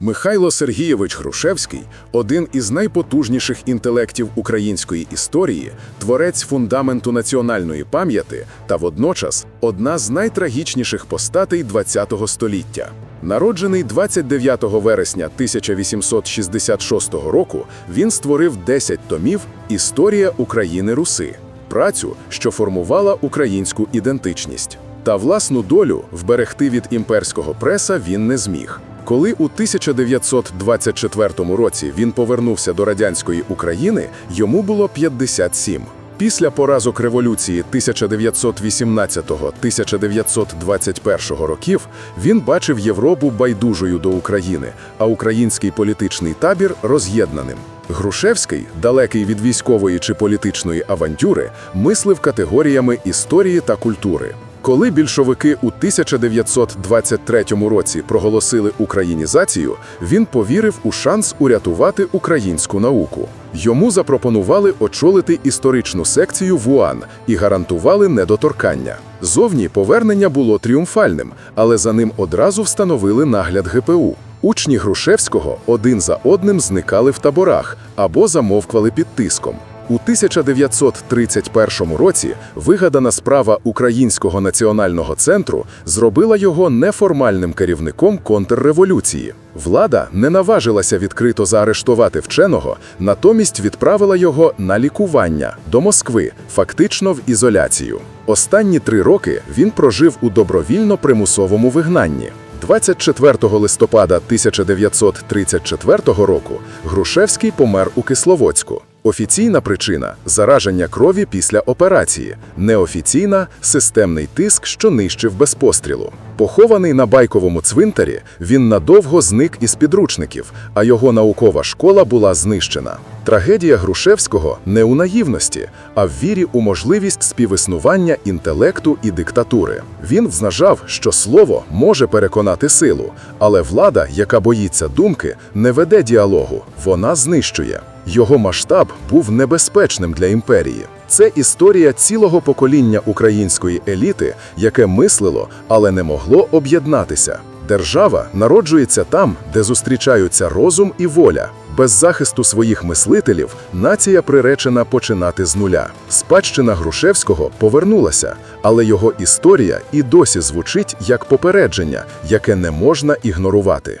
Михайло Сергійович Грушевський один із найпотужніших інтелектів української історії, творець фундаменту національної пам'яті та водночас одна з найтрагічніших постатей ХХ століття. Народжений 29 вересня 1866 року, він створив 10 томів Історія України Руси, працю, що формувала українську ідентичність. Та власну долю вберегти від імперського преса він не зміг. Коли у 1924 році він повернувся до радянської України, йому було 57. Після поразок революції 1918-1921 років він бачив Європу байдужою до України, а український політичний табір роз'єднаним. Грушевський, далекий від військової чи політичної авантюри, мислив категоріями історії та культури. Коли більшовики у 1923 році проголосили українізацію, він повірив у шанс урятувати українську науку. Йому запропонували очолити історичну секцію ВУАН і гарантували недоторкання. Зовні повернення було тріумфальним, але за ним одразу встановили нагляд ГПУ. Учні Грушевського один за одним зникали в таборах або замовквали під тиском. У 1931 році вигадана справа Українського національного центру зробила його неформальним керівником контрреволюції. Влада не наважилася відкрито заарештувати вченого, натомість відправила його на лікування до Москви, фактично в ізоляцію. Останні три роки він прожив у добровільно-примусовому вигнанні. 24 листопада 1934 року Грушевський помер у Кисловодську. Офіційна причина зараження крові після операції, неофіційна системний тиск, що нищив без пострілу. Похований на байковому цвинтарі, він надовго зник із підручників, а його наукова школа була знищена. Трагедія Грушевського не у наївності, а в вірі у можливість співіснування інтелекту і диктатури. Він взнажав, що слово може переконати силу, але влада, яка боїться думки, не веде діалогу, вона знищує. Його масштаб був небезпечним для імперії. Це історія цілого покоління української еліти, яке мислило, але не могло об'єднатися. Держава народжується там, де зустрічаються розум і воля. Без захисту своїх мислителів нація приречена починати з нуля. Спадщина Грушевського повернулася, але його історія і досі звучить як попередження, яке не можна ігнорувати.